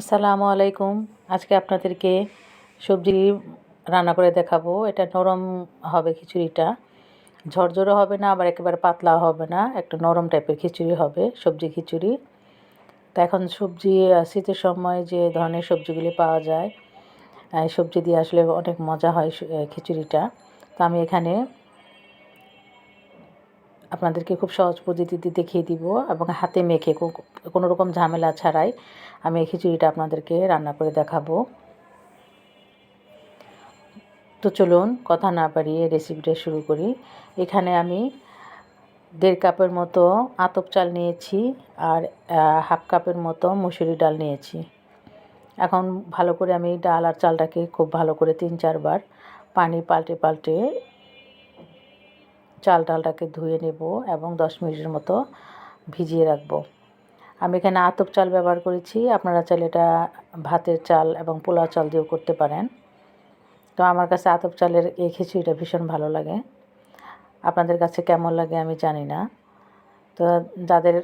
আসসালামু আলাইকুম। আজকে আপনাদেরকে সবজি রান্না করে দেখাবো। এটা নরম হবে খিচুড়িটা। ঝরঝরে হবে না, আবার একেবারে পাতলা হবে না। একটা নরম টাইপের খিচুড়ি হবে, সবজি খিচুড়ি। তো এখন সবজি শীতের সময় যে ধরনের সবজিগুলি পাওয়া যায় সবজি দিয়ে আসলে অনেক মজা হয় খিচুড়িটা। তো আমি এখানে আপনাদেরকে খুব সহজ পদ্ধতিতে দেখিয়ে দিব এবং হাতে মেখে কোনো রকম ঝামেলা ছাড়াই আমি এই খিচুড়িটা আপনাদেরকে রান্না করে দেখাবো। তো চলুন কথা না পারিয়ে রেসিপিটা শুরু করি। এখানে আমি দেড় কাপের মতো আতপ চাল নিয়েছি আর হাফ কাপের মতো মুসুরি ডাল নিয়েছি। এখন ভালো করে আমি ডাল আর চালটাকে খুব ভালো করে তিন চারবার পানি পাল্টে পাল্টে চাল ডালটাকে ধুয়ে নেব এবং দশ মিনিটের মতো ভিজিয়ে রাখব। আমি এখানে আতপ চাল ব্যবহার করেছি। আপনারা চাইলে এটা ভাতের চাল এবং পোলাও চাল দিয়েও করতে পারেন। তো আমার কাছে আতপ চালের এই খিচুড়িটা ভীষণ ভালো লাগে। আপনাদের কাছে কেমন লাগে আমি জানি না। তো যাদের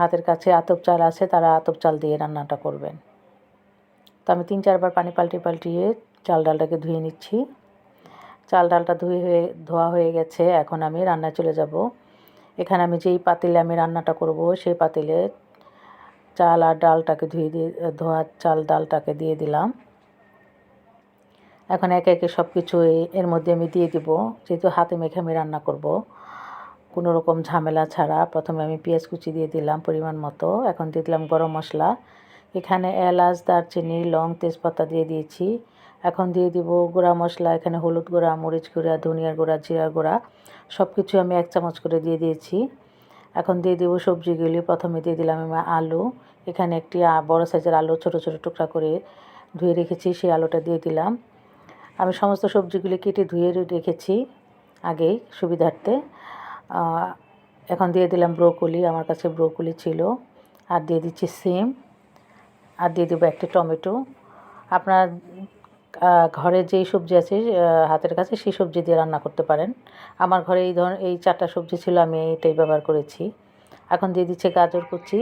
হাতের কাছে আতপ চাল আছে, তারা আতপ চাল দিয়ে রান্নাটা করবেন। তো আমি তিন চারবার পানি পাল্টে পাল্টিয়ে চাল ডালটাকে ধুয়ে নিচ্ছি। চাল ডালটা ধুয়ে হয়ে, ধোয়া হয়ে গেছে, এখন আমি রান্নায় চলে যাব। এখানে আমি যেই পাতিলে আমি রান্নাটা করব, সেই পাতিলে চাল আর ডালটাকে ধুয়ে দিয়ে, ধোয়া চাল ডালটাকে দিয়ে দিলাম। এখন একে একে সব কিছু এর মধ্যে আমি দিয়ে দিব। যেহেতু হাতে মেখে আমি রান্না করব, কোনো রকম ঝামেলা ছাড়া প্রথমে আমি পেঁয়াজ কুচি দিয়ে দিলাম পরিমাণ মতো। এখন দিয়ে দিলাম গরম মশলা। এখানে এলাচ, দারচিনি, লং তেজপাতা দিয়ে দিয়েছি। এখন দিয়ে দিব গুঁড়া মশলা, এখানে হলুদ গুঁড়া, মরিচ গুঁড়া, ধনিয়ার গুঁড়া জিরা গুঁড়া সব কিছু আমি এক চামচ করে দিয়ে দিয়েছি। এখন দিয়ে দেবো সবজিগুলি। প্রথমে দিয়ে দিলাম আমি আলু। এখানে একটি বড় সাইজের আলু, ছোট ছোট টুকরা করে ধুয়ে রেখেছি, সেই আলুটা দিয়ে দিলাম। আমি সমস্ত সবজিগুলি কেটে ধুয়ে রেখেছি আগেই, সুবিধার্থে। এখন দিয়ে দিলাম ব্রোকলি, আমার কাছে ব্রোকলি ছিল। আর দিয়ে দিচ্ছি সিম। আর দিয়ে দেবো একটি টমেটো। আপনার ঘরে যেই সবজি আছে হাতের কাছে সেই সবজি দিয়ে রান্না করতে পারেন। আমার ঘরে এই ধরনের এই চারটা সবজি ছিল, আমি এইটাই ব্যবহার করেছি। এখন দিয়ে দিচ্ছে গাজর কুচি,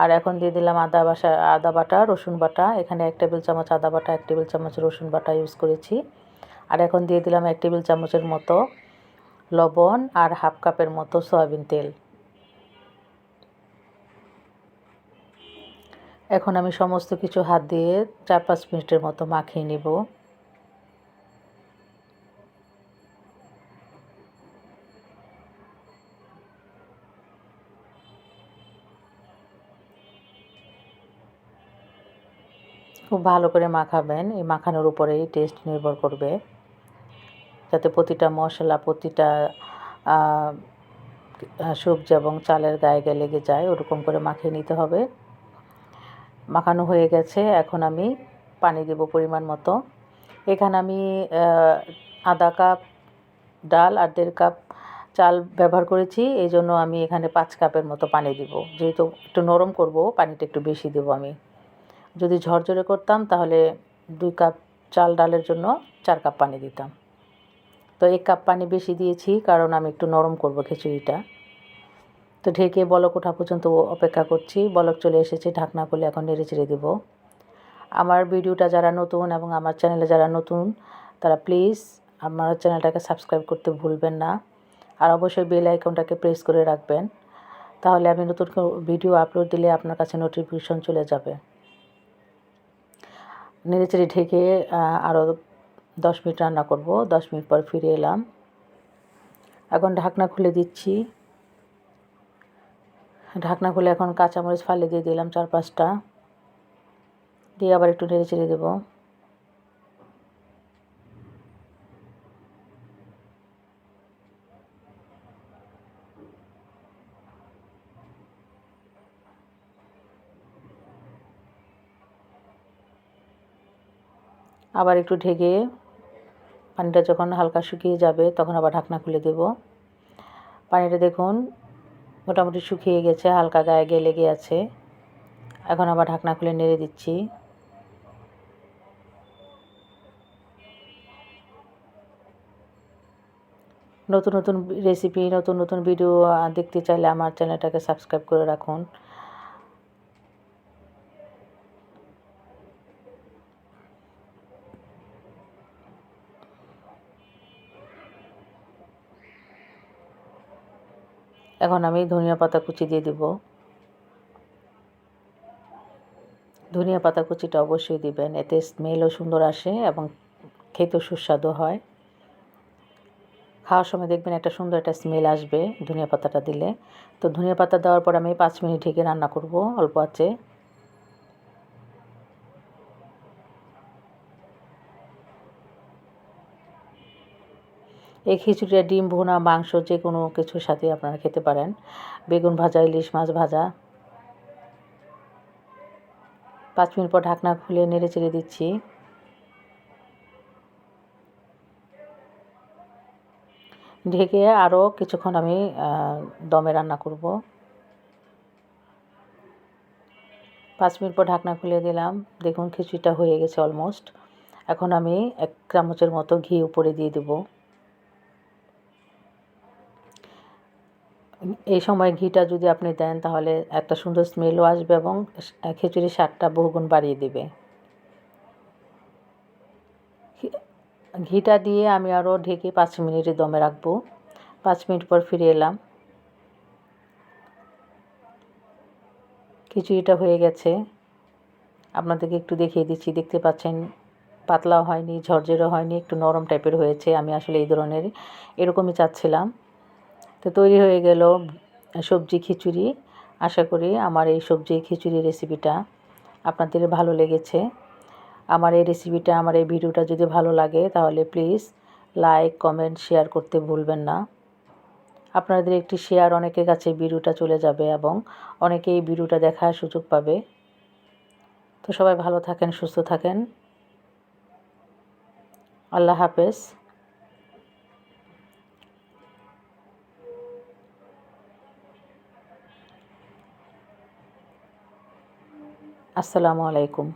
আর এখন দিয়ে দিলাম আদা বাসা, আদা বাটা, রসুন বাটা। এখানে এক টেবিল চামচ আদা বাটা, এক টেবিল চামচ রসুন বাটা ইউজ করেছি। আর এখন দিয়ে দিলাম এক টেবিল চামচের মতো লবণ আর হাফ কাপের মতো সয়াবিন তেল। এখন আমি সমস্ত কিছু হাত দিয়ে চার পাঁচ মিনিটের মতো মাখিয়ে নিব। খুব ভালো করে মাখাবেন, এই মাখানোর উপরেই টেস্ট নির্ভর করবে। যাতে প্রতিটা মশলা, প্রতিটা সবজি এবং চালের গায়ে গায়ে লেগে যায়, ওরকম করে মাখিয়ে নিতে হবে। মাখানো হয়ে গেছে, এখন আমি পানি দেব পরিমাণ মতো। এখানে আমি আধা কাপ ডাল আর দেড় কাপ চাল ব্যবহার করেছি এই জন্য আমি এখানে পাঁচ কাপের মতো পানি দিব। যেহেতু একটু নরম করব, পানিটা একটু বেশি দেবো আমি। যদি ঝরঝরে করতাম, তাহলে দুই কাপ চাল ডালের জন্য চার কাপ পানি দিতাম। তো এক কাপ পানি বেশি দিয়েছি, কারণ আমি একটু নরম করব খিচুড়িটা। তো ঢেকে বলক ওঠা পর্যন্ত অপেক্ষা করছি। বলক চলে এসেছে, ঢাকনা খুলে এখন নেড়ে চেড়ে দেবো। আমার ভিডিওটা যারা নতুন এবং আমার চ্যানেলে যারা নতুন, তারা প্লিজ আমার চ্যানেলটাকে সাবস্ক্রাইব করতে ভুলবেন না। আর অবশ্যই বেল আইকনটাকে প্রেস করে রাখবেন। তাহলে আমি নতুন ভিডিও আপলোড দিলে আপনার কাছে নোটিফিকেশন চলে যাবে। নেড়েচেড়ে ঢেকে আরও দশ মিনিট রান্না করব। দশ মিনিট পর ফিরে এলাম। এখন ঢাকনা খুলে দিচ্ছি। ঢাকনা খুলে এখন কাঁচামরিচ ফালে দিয়ে দিলাম চার পাঁচটা দিয়ে আবার একটু নেড়ে চেড়ে দেবো। আবার একটু ঢেকে পানিটা যখন হালকা শুকিয়ে যাবে তখন আবার ঢাকনা খুলে দেব। পানিটা দেখুন মোটামুটি শুকিয়ে গেছে, হালকা গায়ে গিয়ে লেগে আছে। এখন আবার ঢাকনা খুলে নেড়ে দিচ্ছি। নতুন নতুন রেসিপি নতুন নতুন ভিডিও দেখতে চাইলে আমার চ্যানেলটাকে সাবস্ক্রাইব করে রাখুন। এখন আমি ধনিয়া পাতা কুচি দিয়ে দিব। ধনিয়া পাতা কুচিটা অবশ্যই দিবেন, এতে স্মেলও সুন্দর আসে এবং খেতেও সুস্বাদু হয়। খাওয়ার সময় দেখবেন একটা সুন্দর একটা স্মেল আসবে ধনিয়া পাতাটা দিলে। তো ধনিয়া পাতা দেওয়ার পর আমি পাঁচ মিনিট ঢেকে রান্না করব, অল্প আছে। এই খিচুড়িটা ডিম, ভুনা, মাংস যে কোনো কিছুর সাথে আপনারা খেতে পারেন। বেগুন ভাজা, ইলিশ মাছ ভাজা। পাঁচ মিনিট পর ঢাকনা খুলে নেড়ে চেড়ে দিচ্ছি। ঢেকে আরও কিছুক্ষণ আমি দমে রান্না করব। পাঁচ মিনিট পর ঢাকনা খুলে দিলাম। দেখুন খিচুড়িটা হয়ে গেছে অলমোস্ট। এখন আমি এক চামচের মতো ঘি উপরে দিয়ে দেবো। এই সময় ঘিটা যদি আপনি দেন, তাহলে একটা সুন্দর স্মেলও আসবে এবং খিচুড়ির স্বাদটা বহুগুণ বাড়িয়ে দেবে। ঘিটা দিয়ে আমি আরও ঢেকে পাঁচ মিনিটে দমে রাখব। পাঁচ মিনিট পর ফিরে এলাম। খিচুড়িটা হয়ে গেছে। আপনাদেরকে একটু দেখিয়ে দিচ্ছি। দেখতে পাচ্ছেন, পাতলাও হয়নি ঝরঝরও হয়নি, একটু নরম টাইপের হয়েছে। আমি আসলে এই ধরনের এরকমই চাচ্ছিলাম। তো তৈরি হয়ে গেল সবজি খিচুড়ি। আশা করি আমার এই সবজি খিচুড়ি রেসিপিটা আপনাদের ভালো লেগেছে। আমার এই রেসিপিটা আমার এই ভিডিওটা যদি ভালো লাগে তাহলে প্লিজ লাইক কমেন্ট শেয়ার করতে ভুলবেন না। আপনাদের একটি শেয়ার অনেকের কাছে ভিডিওটা চলে যাবে এবং অনেকে এই ভিডিওটা দেখার সুযোগ পাবে। তো সবাই ভালো থাকেন, সুস্থ থাকেন। আল্লাহ হাফেজ। আসসালামু আলাইকুম।